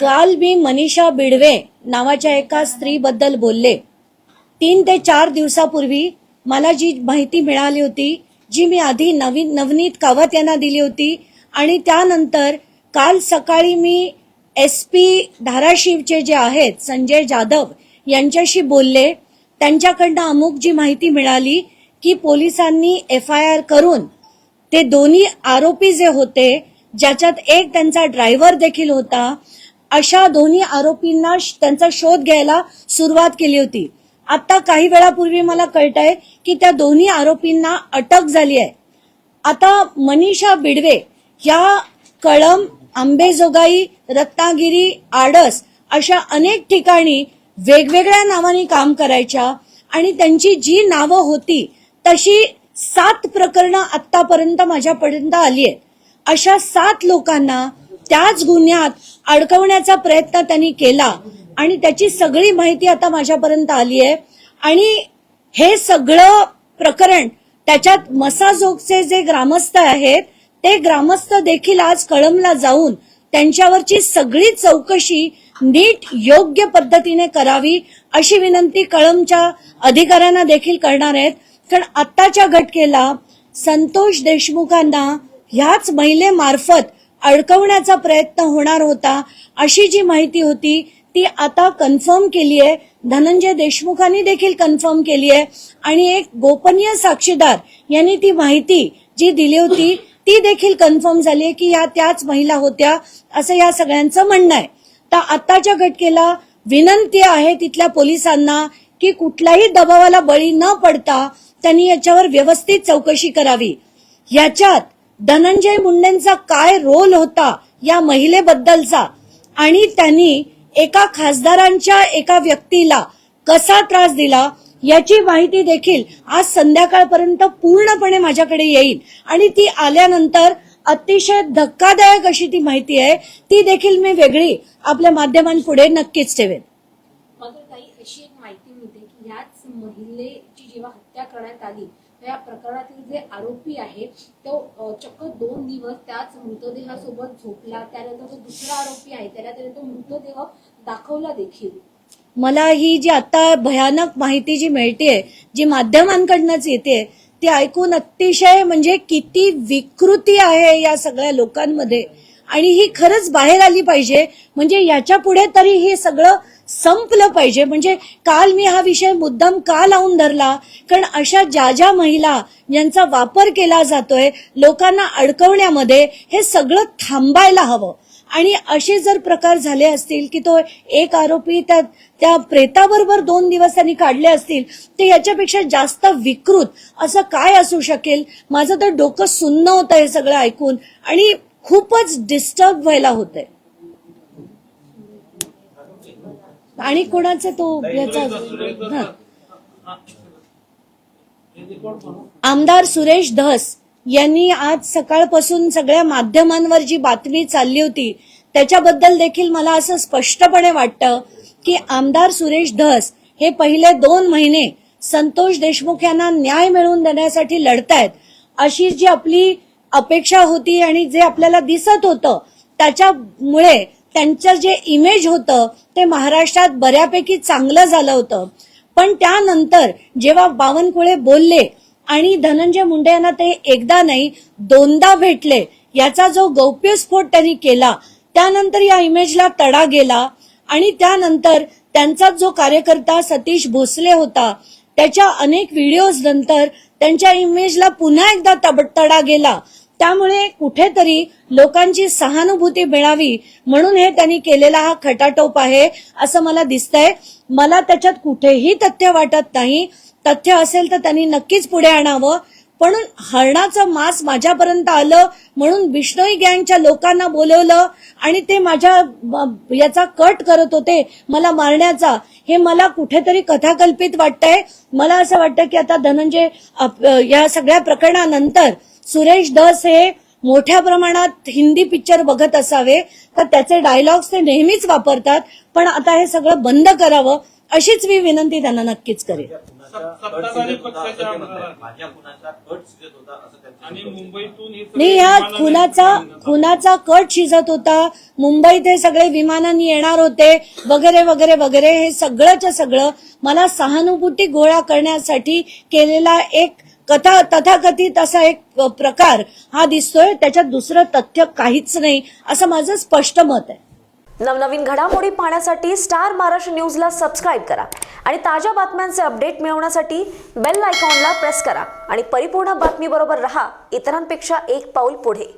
काल मी मनीषा बिडवे नावाच्या एका स्त्रीबद्दल बोलले. तीन ते चार दिवसापूर्वी मला जी माहिती मिळाली होती जी मी आधी नवीन नवनीत कावत यांना दिली होती आणि त्यानंतर काल सकाळी मी एस पी धाराशिवचे जे आहेत संजय जाधव यांच्याशी बोलले. त्यांच्याकडनं अमुक जी माहिती मिळाली की पोलिसांनी एफ आय आर करून ते दोन्ही आरोपी जे होते ज्याच्यात एक त्यांचा ड्रायव्हर देखील होता अशा दोन्ही आरोपींना श- त्यांचा शोध घ्यायला सुरुवात केली होती. आता काही वेळापूर्वी मला कळतंय की त्या दोन्ही आरोपींना अटक झाली आहे. आता मनीषा बिडवे या कळम आंबेजोगाई रत्नागिरी आडस अशा अनेक ठिकाणी वेगवेगळ्या नावाने काम करायच्या आणि त्यांची जी नावं होती तशी सात प्रकरणं आतापर्यंत माझ्यापर्यंत आली आहेत. अशा सात लोकांना त्याच गुन्ह्यात अडकवण्याचा प्रयत्न त्यांनी केला. आणि त्याची सगळी माहिती आता माझ्यापर्यंत आली आहे. आणि हे सगळं प्रकरण त्याच्यात मसाजोगचे जे ग्रामस्थ आहेत ते ग्रामस्थ देखील आज कळमला जाऊन त्यांच्यावरची सगळी चौकशी नीट योग्य पद्धतीने करावी अशी विनंती कळमच्या अधिकाऱ्यांना देखील करणार आहेत. कारण आत्ताच्या घटकेला संतोष देशमुखांना ह्याच महिलेमार्फत अडकवण्याचा प्रयत्न होणार होता अशी जी माहिती होती ती आता कन्फर्म केली आहे धनंजय देशमुखांनी देखील कन्फर्म केली आहे आणि एक गोपनीय साक्षीदार यांनी ती माहिती जी दिली होती ती देखील कन्फर्म झाली आहे की या त्याच महिला होत्या असं या सगळ्यांचं म्हणणं आहे. तर आत्ताच्या घटकेला विनंती आहे तिथल्या पोलिसांना की कुठल्याही दबावाला बळी न पडता त्यांनी याच्यावर व्यवस्थित चौकशी करावी. याच्यात धनंजय मुंडेंचा काय रोल होता या महिलेबद्दलचा? आणि त्यांनी एका खासदारांच्या एका व्यक्तीला कसा त्रास दिला? याची माहिती देखील आज संध्याकाळपर्यंत पूर्णपणे माझ्याकडे येईल. आणि ती आल्यानंतर अतिशय धक्कादायक अशी ती माहिती आहे. ती देखील मी वेगळी आपल्या माध्यमांपुढे नक्कीच ठेवेन. मात्र अशी एक माहिती मिळते की ह्याच महिलेची जेव्हा हत्या करण्यात आली या प्रकरणातील जे आरोपी आहे तो चक्क दोन दिवस त्याच मृतदेहासोबत झोपला. त्यानंतर जो दुसरा आरोपी आहे. त्याला त्याने तो मृतदेह दाखवला देखील. मला ही जी आता भयानक माहिती जी मिळते जी माध्यमांकडनंच येते ती ऐकून अतिशय म्हणजे किती विकृती आहे या सगळ्या लोकांमध्ये. आणि ही खरंच बाहेर आली पाहिजे. म्हणजे याच्यापुढे तरी हे सगळं संपलं पाहिजे. म्हणजे काल मी हा विषय मुद्दाम का लावून धरला? कारण अशा ज्या ज्या महिला यांचा वापर केला जातोय लोकांना अडकवण्यामध्ये हे सगळं थांबायला हवं. आणि असे जर प्रकार झाले असतील की तो एक आरोपी त्या त्या प्रेताबरोबर दोन दिवस त्यांनी काढले असतील ते याच्यापेक्षा जास्त विकृत असं काय असू शकेल? माझं तर डोकं सुन्न होतं हे सगळं ऐकून. आणि खूपच डिस्टर्ब व्हायला होतंय. आणि कोणाचा तो याचा हा. आमदार सुरेश धस यांनी आज सकाळपासून सगळ्या माध्यमांवर जी बातमी चालली होती त्याच्याबद्दल देखील मला असं स्पष्टपणे वाटतं की आमदार सुरेश धस हे पहिले दोन महिने संतोष देशमुख यांना न्याय मिळवून देण्यासाठी लढतायत अशी जी आपली अपेक्षा होती आणि जे आपल्याला दिसत होतं त्याच्यामुळे त्यांचं जे इमेज होतं ते महाराष्ट्रात बऱ्यापैकी चांगलं झालं होतं. पण त्यानंतर जेव्हा बावनकुळे बोलले आणि धनंजय मुंडे यांना ते एकदा नाही दोनदा भेटले याचा जो गौप्यस्फोट त्यांनी केला त्यानंतर या इमेजला तडा गेला आणि त्यानंतर त्यांचा जो कार्यकर्ता सतीश भोसले होता त्याच्या अनेक व्हिडिओज नंतर त्यांच्या इमेजला पुन्हा एकदा तब- तडा गेला. त्यामुळे कुठेतरी लोकांची सहानुभूती मिळावी म्हणून हे त्यांनी केलेला हा खटाटोप आहे असं मला दिसतंय. मला त्याच्यात कुठेही तथ्य वाटत नाही. तथ्य असेल तर त्यांनी नक्कीच पुढे आणावं. पण हरणाचं मांस माझ्यापर्यंत आलं म्हणून बिष्णोई गँगच्या लोकांना बोलवलं आणि ते माझ्या याचा कट करत होते मला मारण्याचा हे मला कुठेतरी कथाकल्पित वाटतंय. मला असं वाटतं की आता धनंजय अप- या सगळ्या प्रकरणानंतर सुरेश धस हे मोठ्या प्रमाणात हिंदी पिक्चर बघत असावे तर त्याचे डायलॉग्स ते नेहमीच वापरतात. पण आता हे सगळं बंद करावं अशीच मी विनंती त्यांना नक्कीच करेन. हे नाही ह्या खुनाचा खुनाचा कट शिजत होता. मुंबईत हे सगळे विमानांनी येणार होते. वगैरे वगैरे वगैरे हे सगळंच्या सगळं मला सहानुभूती गोळा करण्यासाठी केलेला एक कथा तथाकथित असा एक प्रकार हा दिसतोय. त्याच्यात दुसरं तथ्य काहीच नाही असं माझं स्पष्ट मत आहे. नवनवीन घडामोडी पाहण्यासाठी स्टार महाराष्ट्र न्यूजला सबस्क्राईब करा आणि ताज्या बातम्यांचे अपडेट मिळवण्यासाठी बेल आयकॉनला प्रेस करा. आणि परिपूर्ण बातमीबरोबर रहा इतरांपेक्षा एक पाऊल पुढे.